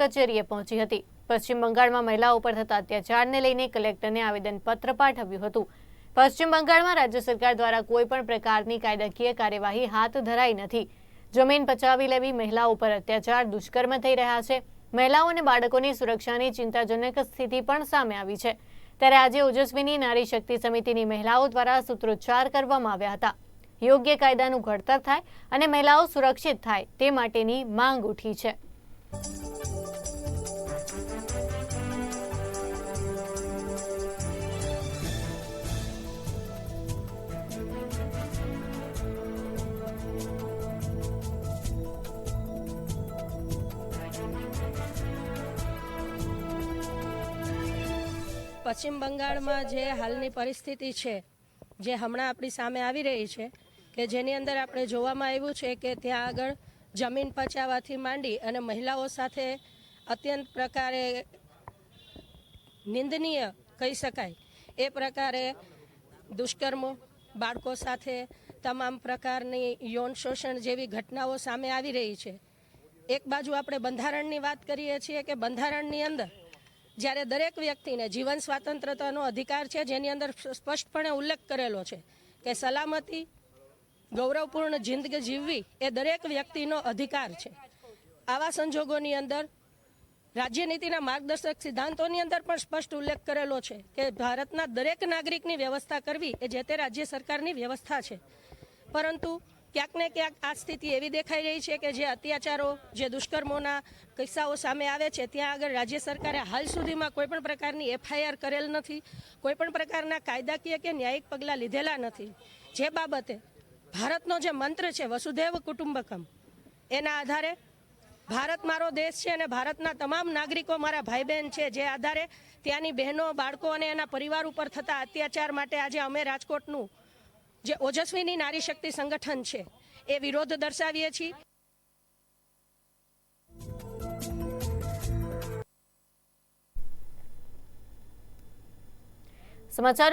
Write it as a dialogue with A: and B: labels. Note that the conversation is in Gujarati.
A: કચેરીએ પહોંચી હતી. પશ્ચિમ બંગાળમાં મહિલાઓ પર થતા અત્યાચારને લઈને કલેક્ટરને આવેદનપત્ર પાઠવ્યું હતું. પશ્ચિમ બંગાળમાં રાજ્ય સરકાર દ્વારા કોઈ પણ પ્રકારની કાયદાકીય કાર્યવાહી હાથ ધરાઈ નથી. જમીન પચાવી લેવી, મહિલાઓ પર અત્યાચાર દુષ્કર્મ થઈ રહ્યા છે. મહિલાઓ અને બાળકોની સુરક્ષાની ચિંતાજનક સ્થિતિ પણ સામે આવી છે. ત્યારે આજે ઓજસ્વીની નારી શક્તિ સમિતિની મહિલાઓ દ્વારા સૂત્રોચ્ચાર કરવામાં આવ્યા હતા. યોગ્ય કાયદાનું ઘડતર થાય અને મહિલાઓ સુરક્ષિત થાય તે માટેની માંગ ઉઠી છે.
B: પશ્ચિમ બંગાળમાં જે હાલની પરિસ્થિતિ છે, જે હમણાં આપણી સામે આવી રહી છે, કે જેની અંદર આપણે જોવામાં આવ્યું છે કે ત્યાં આગળ જમીન પચાવવાથી માંડી અને મહિલાઓ સાથે અત્યંત પ્રકારે નિંદનીય કહી શકાય, એ પ્રકારે દુષ્કર્મો, બાળકો સાથે તમામ પ્રકારની યૌન શોષણ જેવી ઘટનાઓ સામે આવી રહી છે. એક બાજુ આપણે બંધારણની વાત કરીએ છીએ કે બંધારણની અંદર જ્યારે દરેક વ્યક્તિને જીવન સ્વાતંત્રતાનો અધિકાર છે, જેની અંદર સ્પષ્ટપણે ઉલ્લેખ કરેલો છે કે સલામતી, ગૌરવપૂર્ણ જિંદગી જીવવી એ દરેક વ્યક્તિનો અધિકાર છે. આવા સંજોગોની અંદર રાજ્યનીતિના માર્ગદર્શક સિદ્ધાંતોની અંદર પણ સ્પષ્ટ ઉલ્લેખ કરેલો છે કે ભારતના દરેક નાગરિકની વ્યવસ્થા કરવી એ જે તે રાજ્ય સરકારની વ્યવસ્થા છે. પરંતુ ક્યાંક ને ક્યાંક આ સ્થિતિ એવી દેખાઈ રહી છે કે જે અત્યાચારો, જે દુષ્કર્મોના કિસ્સાઓ સામે આવે છે, ત્યાં આગળ રાજ્ય સરકારે હાલ સુધીમાં કોઈ પણ પ્રકારની એફઆઈઆર કરેલ નથી, કોઈ પણ પ્રકારના કાયદાકીય કે ન્યાયિક પગલાં લીધેલા નથી. જે બાબતે ભારતનો જે મંત્ર છે, વસુધૈવ કુટુંબકમ, એના આધારે ભારત મારો દેશ છે અને ભારતના તમામ નાગરિકો મારા ભાઈ બહેન છે, જે આધારે ત્યાંની બહેનો, બાળકો અને એના પરિવાર ઉપર થતા અત્યાચાર માટે આજે અમે રાજકોટનું જે ઓજસ્વીની નારી શક્તિ સંગઠન છે એ વિરોધ દર્શાવીએ છીએ.
A: સમાચાર